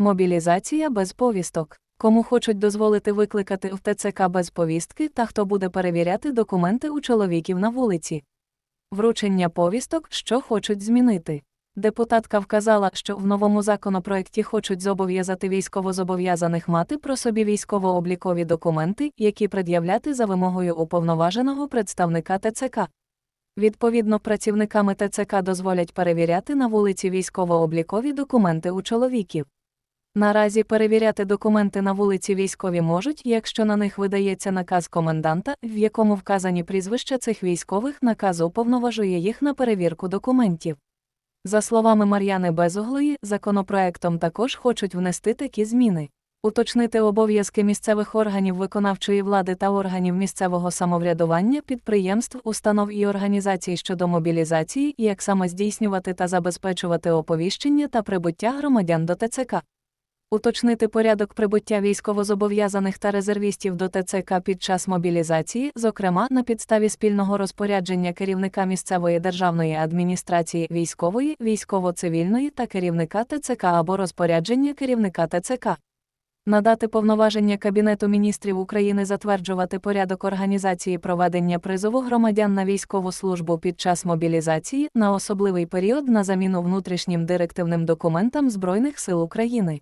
Мобілізація без повісток. Кому хочуть дозволити викликати в ТЦК без повістки та хто буде перевіряти документи у чоловіків на вулиці. Вручення повісток, що хочуть змінити. Депутатка вказала, що в новому законопроекті хочуть зобов'язати військовозобов'язаних мати про собі військово-облікові документи, які пред'являти за вимогою уповноваженого представника ТЦК. Відповідно, працівниками ТЦК дозволять перевіряти на вулиці військово-облікові документи у чоловіків. Наразі перевіряти документи на вулиці військові можуть, якщо на них видається наказ коменданта, в якому вказані прізвища цих військових наказ уповноважує їх на перевірку документів. За словами Мар'яни Безуглої, законопроектом також хочуть внести такі зміни. Уточнити обов'язки місцевих органів виконавчої влади та органів місцевого самоврядування, підприємств, установ і організацій щодо мобілізації, як саме здійснювати та забезпечувати оповіщення та прибуття громадян до ТЦК. Уточнити порядок прибуття військовозобов'язаних та резервістів до ТЦК під час мобілізації, зокрема на підставі спільного розпорядження керівника місцевої державної адміністрації військової, військово-цивільної та керівника ТЦК або розпорядження керівника ТЦК. Надати повноваження Кабінету міністрів України затверджувати порядок організації проведення призову громадян на військову службу під час мобілізації на особливий період на заміну внутрішнім директивним документам Збройних сил України.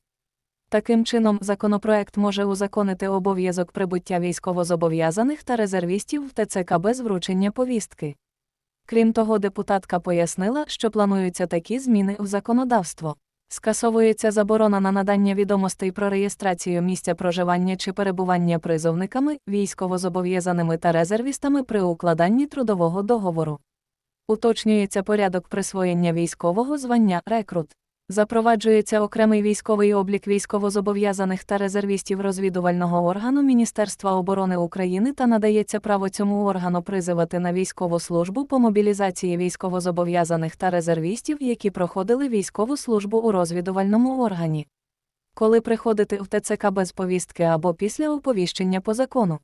Таким чином, законопроект може узаконити обов'язок прибуття військовозобов'язаних та резервістів в ТЦК без вручення повістки. Крім того, депутатка пояснила, що плануються такі зміни в законодавство. Скасовується заборона на надання відомостей про реєстрацію місця проживання чи перебування призовниками, військовозобов'язаними та резервістами при укладанні трудового договору. Уточнюється порядок присвоєння військового звання рекрут. Запроваджується окремий військовий облік військовозобов'язаних та резервістів розвідувального органу Міністерства оборони України та надається право цьому органу призивати на військову службу по мобілізації військовозобов'язаних та резервістів, які проходили військову службу у розвідувальному органі. Коли приходити в ТЦК без повістки або після оповіщення по закону.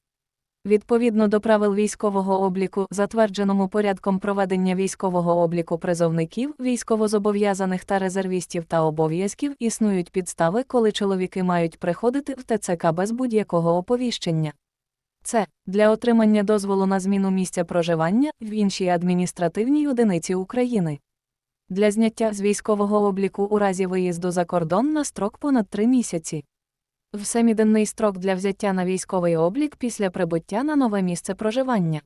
Відповідно до правил військового обліку, затвердженому порядком проведення військового обліку призовників, військовозобов'язаних та резервістів та обов'язків, існують підстави, коли чоловіки мають приходити в ТЦК без будь-якого оповіщення. Це для отримання дозволу на зміну місця проживання в іншій адміністративній одиниці України. Для зняття з військового обліку у разі виїзду за кордон на строк понад три місяці. В строк для взяття на військовий облік після прибуття на нове місце проживання.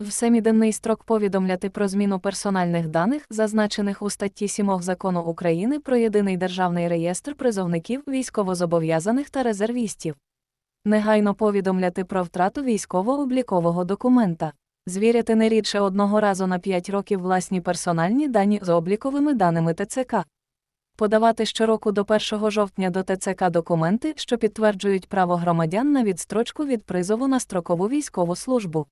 В строк повідомляти про зміну персональних даних, зазначених у статті 7 закону України про єдиний державний реєстр призовників військовозобов'язаних та резервістів. Негайно повідомляти про втрату військово-облікового документа. Звіряти не рідше одного разу на 5 років власні персональні дані з обліковими даними ТЦК подавати щороку до 1 жовтня до ТЦК документи, що підтверджують право громадян на відстрочку від призову на строкову військову службу.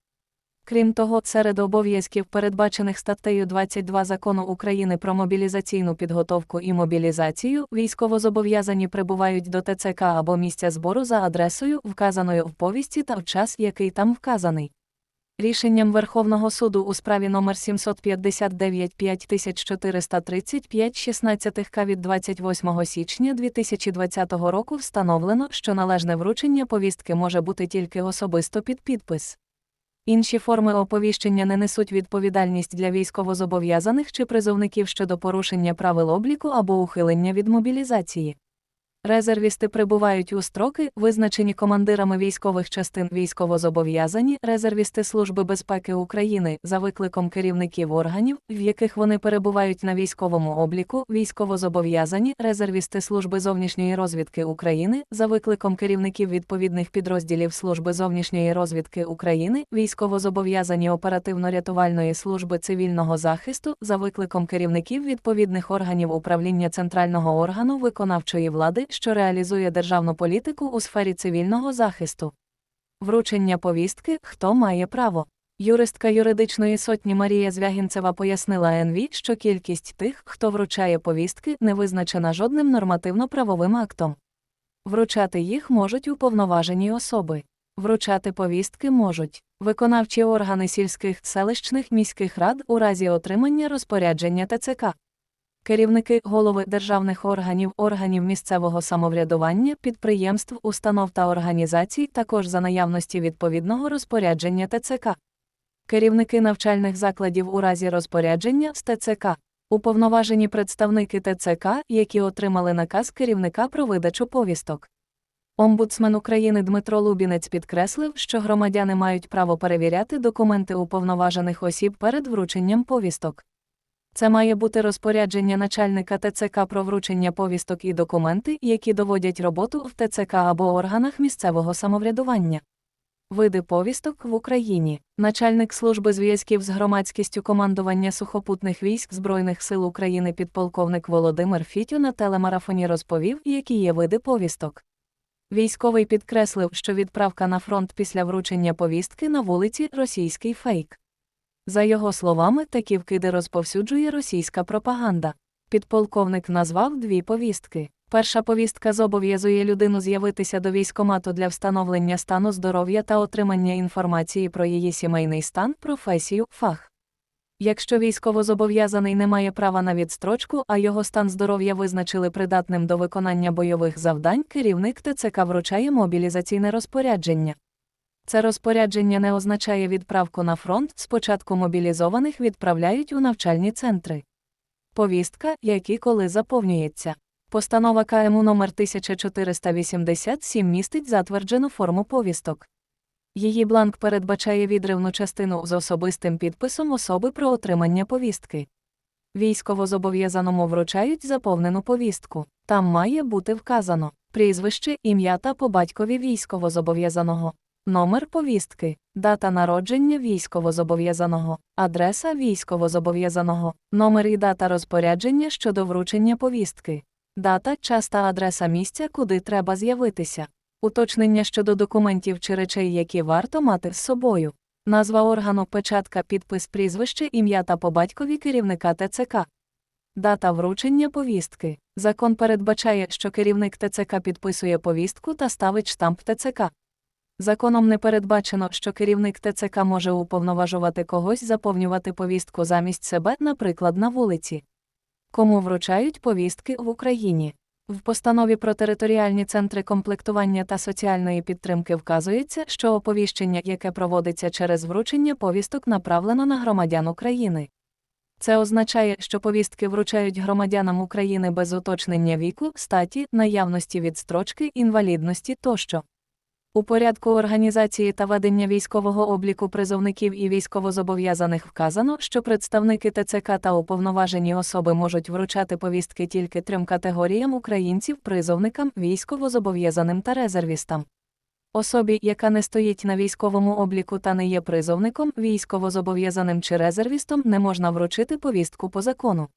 Крім того, серед обов'язків, передбачених статтею 22 закону України про мобілізаційну підготовку і мобілізацію, військовозобов'язані прибувають до ТЦК або місця збору за адресою, вказаною в повісті та в час, який там вказаний. Рішенням Верховного суду у справі номер 759 5435 16 К від 28 січня 2020 року встановлено, що належне вручення повістки може бути тільки особисто під підпис. Інші форми оповіщення не несуть відповідальність для військовозобов'язаних чи призовників щодо порушення правил обліку або ухилення від мобілізації. Резервісти прибувають у строки, визначені командирами військових частин військовозобов'язані, резервісти Служби безпеки України за викликом керівників органів, в яких вони перебувають на військовому обліку, військовозобов'язані, резервісти Служби зовнішньої розвідки України за викликом керівників відповідних підрозділів Служби зовнішньої розвідки України, військовозобов'язані оперативно-рятувальної служби цивільного захисту за викликом керівників відповідних органів управління центрального органу виконавчої влади що реалізує державну політику у сфері цивільного захисту. Вручення повістки хто має право. Юристка юридичної сотні Марія Звягінцева пояснила НВ, що кількість тих, хто вручає повістки, не визначена жодним нормативно-правовим актом. Вручати їх можуть уповноважені особи. Вручати повістки можуть виконавчі органи сільських, селищних міських рад у разі отримання розпорядження ТЦК. Керівники, голови державних органів, органів місцевого самоврядування, підприємств, установ та організацій також за наявності відповідного розпорядження ТЦК. Керівники навчальних закладів у разі розпорядження з ТЦК. Уповноважені представники ТЦК, які отримали наказ керівника про видачу повісток. Омбудсмен України Дмитро Лубінець підкреслив, що громадяни мають право перевіряти документи уповноважених осіб перед врученням повісток. Це має бути розпорядження начальника ТЦК про вручення повісток і документи, які доводять роботу в ТЦК або органах місцевого самоврядування. Види повісток в Україні. Начальник служби зв'язків з громадськістю командування сухопутних військ Збройних сил України підполковник Володимир Фітю на телемарафоні розповів, які є види повісток. Військовий підкреслив, що відправка на фронт після вручення повістки на вулиці російський фейк. За його словами, такі вкиди розповсюджує російська пропаганда. Підполковник назвав дві повістки. Перша повістка зобов'язує людину з'явитися до військомату для встановлення стану здоров'я та отримання інформації про її сімейний стан, професію, фах. Якщо військовозобов'язаний не має права на відстрочку, а його стан здоров'я визначили придатним до виконання бойових завдань, керівник ТЦК вручає мобілізаційне розпорядження. Це розпорядження не означає відправку на фронт, спочатку мобілізованих відправляють у навчальні центри. Повістка, які коли заповнюється. Постанова КМУ номер 1487 містить затверджену форму повісток. Її бланк передбачає відривну частину з особистим підписом особи про отримання повістки. Військовозобов'язаному вручають заповнену повістку. Там має бути вказано прізвище, ім'я та по батькові військовозобов'язаного, номер повістки, дата народження військовозобов'язаного, адреса військовозобов'язаного, номер і дата розпорядження щодо вручення повістки, дата, час та адреса місця, куди треба з'явитися, уточнення щодо документів чи речей, які варто мати з собою. Назва органу, печатка, підпис, прізвище, ім'я та по батькові керівника ТЦК. Дата вручення повістки. Закон передбачає, що керівник ТЦК підписує повістку та ставить штамп ТЦК. Законом не передбачено, що керівник ТЦК може уповноважувати когось заповнювати повістку замість себе, наприклад, на вулиці. Кому вручають повістки в Україні? В постанові про територіальні центри комплектування та соціальної підтримки вказується, що оповіщення, яке проводиться через вручення повісток, направлено на громадян України. Це означає, що повістки вручають громадянам України без уточнення віку, статі, наявності відстрочки, інвалідності тощо. У порядку організації та ведення військового обліку призовників і військовозобов'язаних вказано, що представники ТЦК та уповноважені особи можуть вручати повістки тільки трьом категоріям українців призовникам, військовозобов'язаним та резервістам. Особі, яка не стоїть на військовому обліку та не є призовником, військовозобов'язаним чи резервістом, не можна вручити повістку по закону.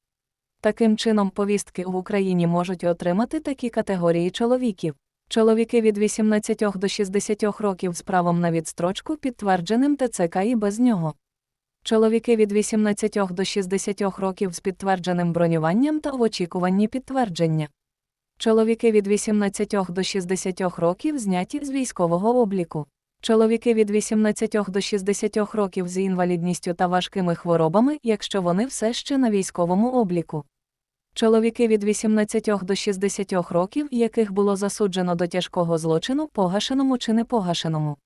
Таким чином, повістки в Україні можуть отримати такі категорії чоловіків. Чоловіки від 18 до 60 років з правом на відстрочку підтвердженим ТЦК і без нього. Чоловіки від 18 до 60 років з підтвердженим бронюванням та в очікуванні підтвердження. Чоловіки від 18 до 60 років зняті з військового обліку. Чоловіки від 18 до 60 років з інвалідністю та важкими хворобами, якщо вони все ще на військовому обліку. Чоловіки від 18 до 60 років, яких було засуджено до тяжкого злочину, погашеному чи непогашеному.